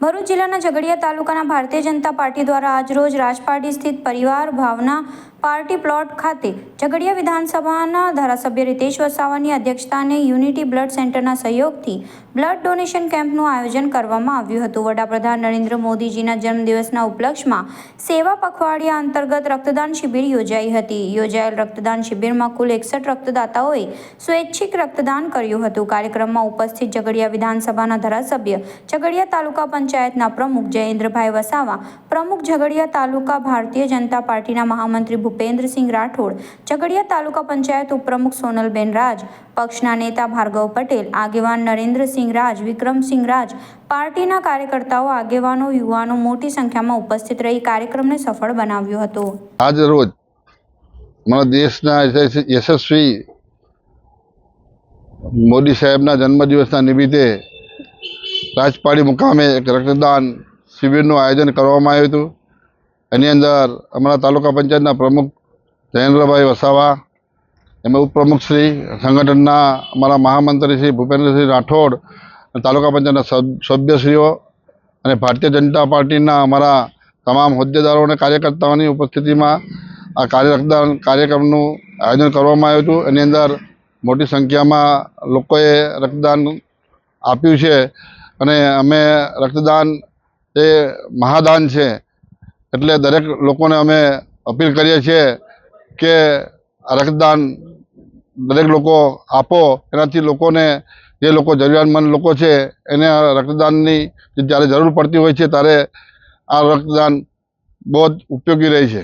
ભરૂચ જિલ્લાના ઝઘડિયા તાલુકાના ભારતીય જનતા પાર્ટી દ્વારા આજરોજ રાજપારડી સ્થિત પરિવાર ભાવના પાર્ટી પ્લોટ ખાતે ઝઘડિયા વિધાનસભાના ધારાસભ્ય રીતેશ વસાવાની અધ્યક્ષતાને યુનિટી બ્લડ સેન્ટરના સહયોગથી બ્લડ ડોનેશન કેમ્પનું આયોજન કરવામાં આવ્યું હતું. વડાપ્રધાન નરેન્દ્ર મોદીજીના જન્મદિવસના ઉપલક્ષમાં સેવા પખવાડિયા અંતર્ગત રક્તદાન શિબિર યોજાઈ હતી. યોજાયેલ રક્તદાન શિબિરમાં કુલ એકસઠ રક્તદાતાઓએ સ્વૈચ્છિક રક્તદાન કર્યું હતું. કાર્યક્રમમાં ઉપસ્થિત ઝઘડિયા વિધાનસભાના ધારાસભ્ય, ઝઘડિયા તાલુકા પંચાયતના પ્રમુખ જયેન્દ્રભાઈ વસાવા પ્રમુખ ઝઘડિયા તાલુકા ભારતીય જનતા પાર્ટીના મહામંત્રી ભૂપેન્દ્રસિંહ રાઠોડ, ઝઘડિયા તાલુકા પંચાયત ઉપપ્રમુખ સોનલબેન રાજ, પક્ષના નેતા ભાર્ગવ પટેલ, આગેવાન નરેન્દ્રસિંહ રાજ, વિક્રમસિંહ રાજ, પાર્ટીના કાર્યકર્તાઓ, આગેવાનો, યુવાનો મોટી સંખ્યામાં ઉપસ્થિત રહી કાર્યક્રમને સફળ બનાવ્યો હતો. આજ રોજ દેશના યશસ્વી મોદી સાહેબના જન્મદિવસના નિમિત્તે રાજપાડી મુકામે એક રક્તદાન શિબિરનું આયોજન કરવામાં આવ્યું હતું. એની અંદર અમારા તાલુકા પંચાયતના પ્રમુખ જયેન્દ્રભાઈ વસાવા, એમાં ઉપપ્રમુખ શ્રી સંગઠનના અમારા મહામંત્રી શ્રી ભૂપેન્દ્રસિંહ રાઠોડ તાલુકા પંચાયતના સભ્યશ્રીઓ અને ભારતીય જનતા પાર્ટીના અમારા તમામ હોદ્દેદારો અને કાર્યકર્તાઓની ઉપસ્થિતિમાં આ કાર્ય રક્તદાન કાર્યક્રમનું આયોજન કરવામાં આવ્યું હતું. એની અંદર મોટી સંખ્યામાં લોકોએ રક્તદાન આપ્યું છે. અને અમે રક્તદાન એ મહાદાન છે. એટલે દરેક લોકોને અમે અપીલ કરીએ છીએ કે રક્તદાન દરેક લોકો આપો. એનાથી લોકોને જે લોકો જરૂરિયાતમંદ લોકો છે, એને રક્તદાનની જ્યારે જરૂર પડતી હોય છે, ત્યારે આ રક્તદાન બહુ જ ઉપયોગી રહે છે.